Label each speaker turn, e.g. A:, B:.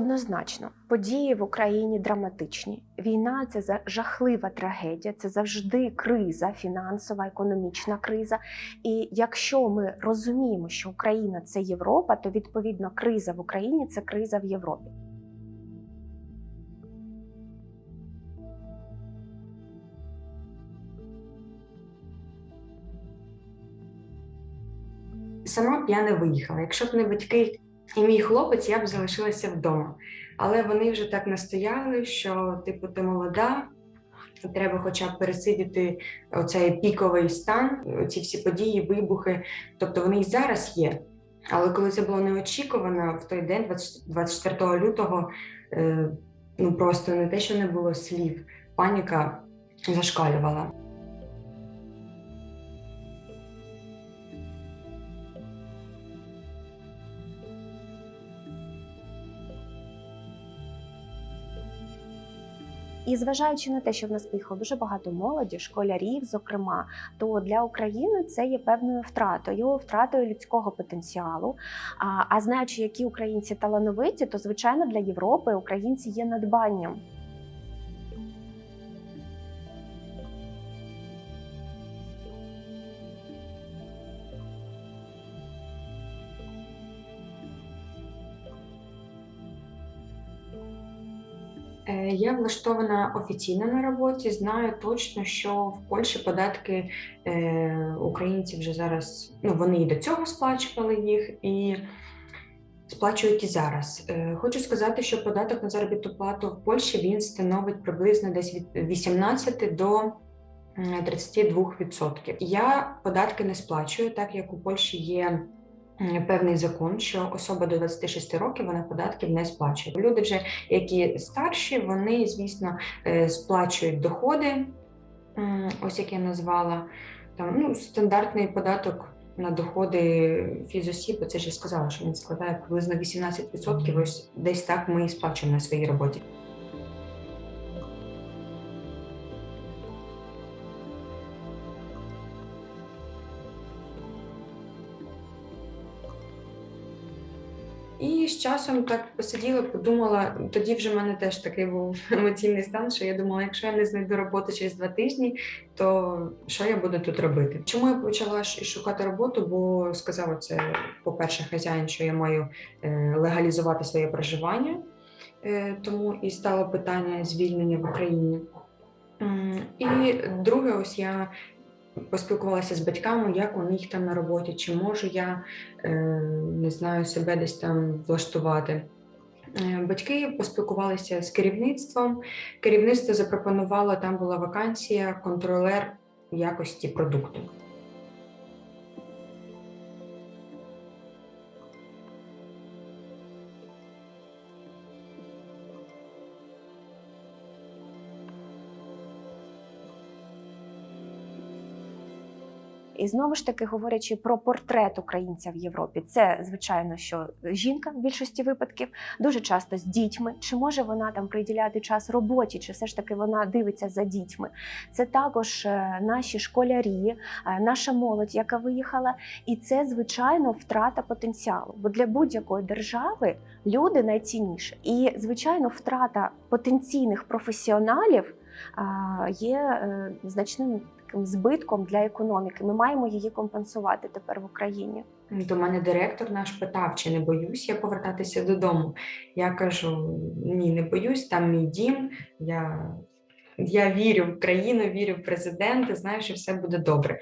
A: Однозначно, події в Україні драматичні. Війна це жахлива трагедія, це завжди криза, фінансова, економічна криза. І якщо ми розуміємо, що Україна це Європа, то відповідно криза в Україні це криза в Європі.
B: Сама б я не виїхала. Якщо б не батьки і мій хлопець, я б залишилася вдома. Але вони вже так настояли, що типу ти молода, треба хоча б пересидіти оцей піковий стан, ці всі події, вибухи. Тобто вони і зараз є. Але коли це було неочікувано, в той день, 20 24 лютого, е, ну просто не те, що не було слів, паніка зашкалювала.
A: І зважаючи на те, що в нас поїхало дуже багато молоді, школярів, зокрема, то для України це є певною втратою, втратою людського потенціалу. А, а знаючи, які українці талановиті, то звичайно для Європи українці є надбанням.
B: Я влаштована офіційно на роботі. Знаю точно, що в Польщі податки е, українці вже зараз ну вони і до цього сплачували їх і сплачують і зараз. Е, хочу сказати, що податок на заробітну плату в Польщі він становить приблизно десь від 18 до м, 32%. Я податки не сплачую, так як у Польщі є певний закон, що особа до 26 років вона податків не сплачує. Люди вже які старші, вони, звісно, е, сплачують доходи, ось як я назвала, там ну, стандартний податок на доходи фізосіб, це ж я сказала, що він складає приблизно 18%. Ось десь так ми і сплачуємо на своїй роботі. І з часом так посиділа, подумала, тоді вже в мене теж такий був емоційний стан, що я думала, якщо я не знайду роботу через два тижні, то що я буду тут робити? Чому я почала шукати роботу? Бо сказав це, по-перше, хазяїн, що я маю е, легалізувати своє проживання, Е, тому і стало питання звільнення в Україні. І друге, ось я поспілкувалася з батьками, як у них там на роботі, чи можу я е, не знаю, себе десь там влаштувати. Е, Батьки поспілкувалися з керівництвом. Керівництво запропонувало, там була вакансія, контролер якості продукту.
A: І знову ж таки, говорячи про портрет українця в Європі, це звичайно, що жінка в більшості випадків дуже часто з дітьми. Чи може вона там приділяти час роботі, чи все ж таки вона дивиться за дітьми? Це також е, наші школярі, е, наша молодь, яка виїхала, і це звичайно втрата потенціалу. Бо для будь-якої держави люди найцінніше. І звичайно, втрата потенційних професіоналів є е, значним таким збитком для економіки. Ми маємо її компенсувати тепер в Україні.
B: До мене директор наш питав, чи не боюсь я повертатися додому. Я кажу: ні, не боюсь, там мій дім. Я, я вірю в країну, вірю в президента, знаю, що все буде добре.